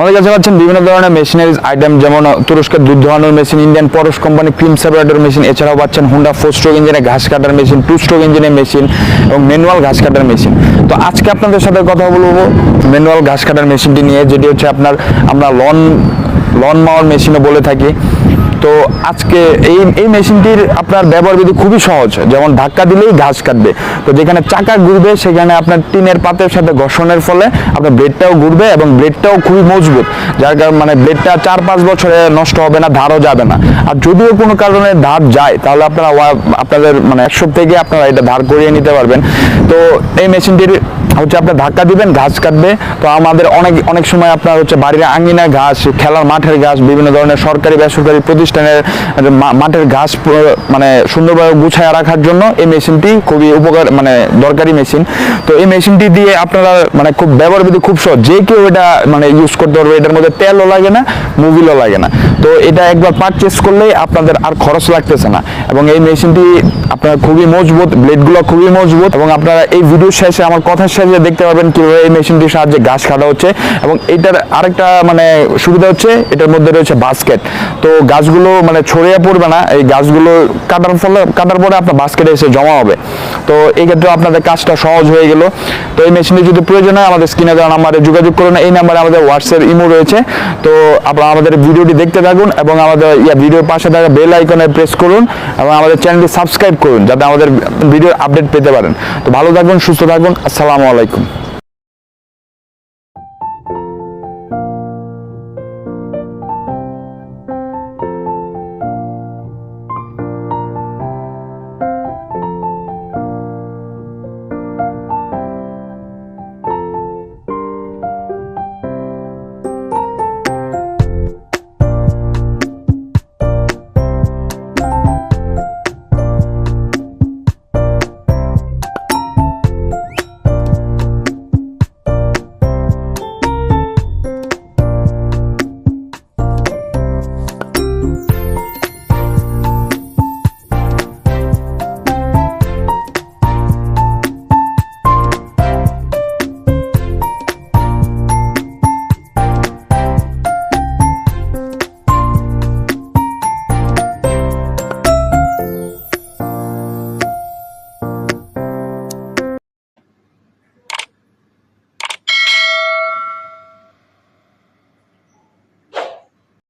আমাদের কাছে পাচ্ছেন বিভিন্ন ধরনের মেশিনারিজ আইটেম যেমন তুরস্কের দুধ ধোয়ানোর machine Indian Parash company cream separator machine এছাড়াও পাচ্ছেন হুন্ডা ফোর স্ট্রোক ইঞ্জিনের ঘাস কাটার মেশিন টু স্ট্রোক ইঞ্জিনের মেশিন এবং ম্যানুয়াল ঘাস কাটার মেশিন তো আজকে আপনাদের সাথে কথা বলব ম্যানুয়াল ঘাস কাটার মেশিনটি নিয়ে, যেটি হচ্ছে আপনার আমরা লন লন মাওয়ার মেশিনও বলে থাকি। তো আজকে এই এই মেশিনটির আপনার ব্যবহার বিধি খুবই সহজ। যেমন ধাক্কা দিলেই ঘাস কাটবে। তো যেখানে চাকা ঘুরবে, সেখানে আপনার টিনের পাতের সাথে ঘর্ষণের ফলে আপনার ব্লেডটাও ঘুরবে এবং ব্লেডটাও খুবই মজবুত। যার কারণে মানে ব্লেডটা চার পাঁচ বছরে নষ্ট হবে না, ধারও যাবে না। আর যদিও কোনো কারণে ধার যায়, তাহলে আপনারা আপনাদের মানে একশো থেকে আপনারা এটা ধার করিয়ে নিতে পারবেন। তো এই মেশিনটির হচ্ছে আপনার ধাক্কা দিবেন, ঘাস কাটবে। তো আমাদের অনেক অনেক সময় আপনার হচ্ছে বাড়ির আঙিনায় ঘাস, খেলার মাঠের ঘাস, বিভিন্ন ধরনের সরকারি বেসরকারি প্রতিষ্ঠানের মাঠের ঘাস মানে সুন্দরভাবে গুছায় রাখার জন্য এই মেশিনটি খুবই উপকার মানে দরকারি মেশিন। তো এই মেশিনটি দিয়ে আপনারা মানে খুব ব্যবহার বিধি খুব সহজ। যে কেউ এটা মানে ইউজ করতে পারবে, এটার মধ্যে তেলও লাগে না মুভিলও লাগে না। তো এটা একবার পারচেস করলেই আপনাদের আর খরচ লাগতেছে না। এবং এই মেশিনটি আপনার খুবই মজবুত ব্লেডগুলো খুবই মজবুত এবং আপনারা এই ভিডিও শেষে আমার কথার শেষে দেখতে পাবেন কীভাবে এই মেশিনটির সাহায্যে ঘাস কাটা হচ্ছে এবং এটার আরেকটা মানে সুবিধা হচ্ছে, এটার মধ্যে রয়েছে বাস্কেট তো গাছগুলো মানে ছড়িয়ে পড়বে না, এই গাছগুলো কাটার ফলে, কাটার পরে আপনার বাস্কেটে এসে জমা হবে। তো এই ক্ষেত্রে আপনাদের কাজটা সহজ হয়ে গেল। তো এই মেশিনটি যদি প্রয়োজন হয়, আমাদের স্ক্রিনে দেওয়া নাম্বারে যোগাযোগ করুন। এই নাম্বারে আমাদের হোয়াটসঅ্যাপ ইমো রয়েছে। তো আপনারা আমাদের ভিডিওটি দেখতে থাকুন এবং আমাদের ইয়া ভিডিওর পাশে থাকা বেল আইকনে প্রেস করুন এবং আমাদের চ্যানেলটি সাবস্ক্রাইব করুন যাতে আমাদের ভিডিওর আপডেট পেতে পারেন। তো ভালো থাকবেন সুস্থ থাকবেন আসসালামু আলাইকুম।